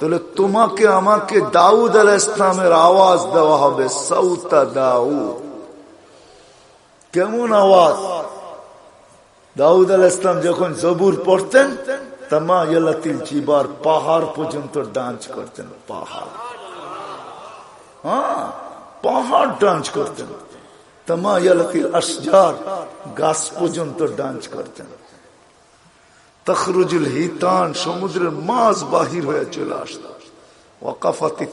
তাহলে তোমাকে আমাকে দাউদ আল ইসলামের আওয়াজ দেওয়া হবে সৌতা দাউদ। কেমন আওয়াজ? দাউদ আল ইসলাম যখন জবুর পড়তেন জিবার পাহাড় পর্যন্ত ডান্স করতেন, পাহাড়। হ্যাঁ পাহাড় ডান্স করতেন। তামা ইয়ালাতিল আসজার গাছ পর্যন্ত ডান্স করতেন। তখরুজুল হিতান সমুদ্রের মাছ বাহির হয়ে চলে আসত ওয়াকাফাতি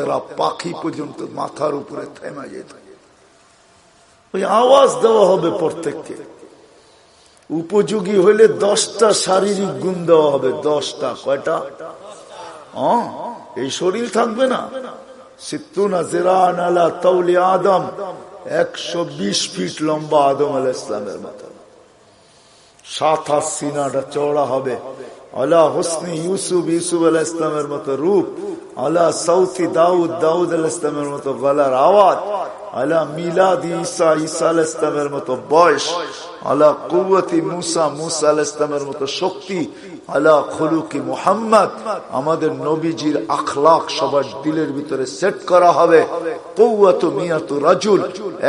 এরা পাখি পর্যন্ত মাথার উপরে থেমে যেত। ওই আওয়াজ দেওয়া হবে প্রত্যেককে। উপযোগী হইলে দশটা শারীরিক গুণ দেওয়া হবে, দশটা, কয়টা? হ্যাঁ এই শরীর থাকবে না। সিত্তুনা জেরান আলা তৌলি আদম, একশো বিশ ফিট লম্বা আদম আল ইসলামের মতো চওড়া হবে। হোসনি ইউসুফ ইউসুফ ইসলামের মতো রূপ সৌথি দাউদ দাউদ আল ইসলামের মতো গলার আওয়াজ মিলাদ ঈসা ঈসা আল ইসলামের মতো বয়স মুসা মুসা আল ইসলামের মতো শক্তি খলুকি মুহাম্মদ, আমাদের নবীজির আখলাক সবার দিলের ভিতরে সেট করা হবে। কৌয়াত মিয়াত রাজুল,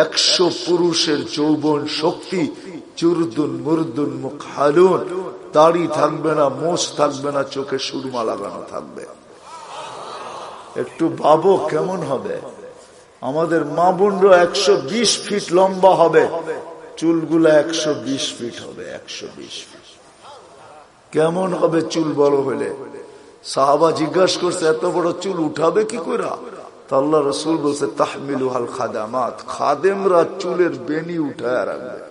একশো পুরুষের যৌবন শক্তি চুরদুন, মুরদুন মুখ হালুন দাড়ি থাকবে না, মোষ থাকবে না, চোখে সুরমা লাগানো থাকবে। একটু ভাবো কেমন হবে? আমাদের মা বোনরা একশো বিশ ফিট লম্বা হবে, চুলগুলা একশো বিশ ফিট হবে, একশো বিশ ফিট। কেমন হবে চুল বড় হলে? সাহাবা জিজ্ঞাসা করছে, এত বড় চুল উঠাবে কি করে আল্লাহ রসুল বলছে তাহমিলু খাদামাত। খাদেমরা চুলের বেনি উঠায় রাখবে।